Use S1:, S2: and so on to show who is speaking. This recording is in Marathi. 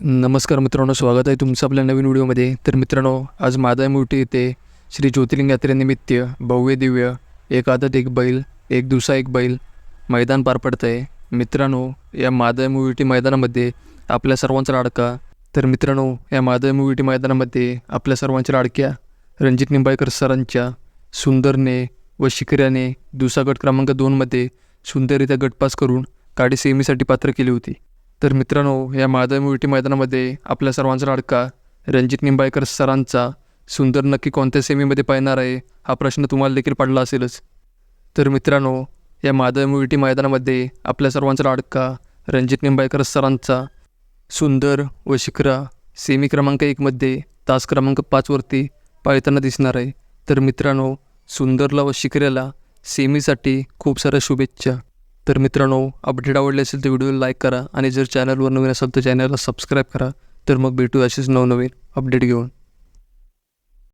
S1: नमस्कार मित्रांनो स्वागत आहे तुमचं आपल्या नवीन व्हिडिओमध्ये. तर मित्रांनो आज मादाय मुठी येथे श्री ज्योतिर्लिंग यात्रेनिमित्त भव्य दिव्य एक आदत एक बैल एक दिवसा एक बैल मैदान पार पडतं आहे मित्रांनो या मादय मुविटी मैदानामध्ये आपल्या सर्वांचा लाडका. तर मित्रांनो या मादय मुविटी मैदानामध्ये आपल्या सर्वांच्या लाडक्या रणजित निंबाळकर सरांच्या सुंदरने व शिकऱ्याने दुसरा गट क्रमांक दोनमध्ये सुंदररित्या गटपास करून काडी सेमीसाठी पात्र केली होती. तर मित्रांनो या माधव मुविटी मैदानामध्ये आपल्या सर्वांचा लाडका रणजित निंबाळकर सरांचा सुंदर नक्की कोणत्या सेमीमध्ये पाहणार आहे हा प्रश्न तुम्हाला देखील पडला असेलच. तर मित्रांनो या माधव मुविटी मैदानामध्ये आपल्या सर्वांचा लाडका रणजित निंबाळकर सरांचा सुंदर व शिखरा सेमी क्रमांक एकमध्ये तास क्रमांक पाचवरती पाळताना दिसणार आहे. तर मित्रांनो सुंदरला व शिखऱ्याला सेमीसाठी खूप साऱ्या शुभेच्छा. तर मित्रांनो अपडेट आवडले असेल तर व्हिडिओला लाईक करा आणि जर चॅनलवर नवीन असेल तर चॅनलला सबस्क्राईब करा. तर मग भेटू असेच नवनवीन अपडेट घेऊन.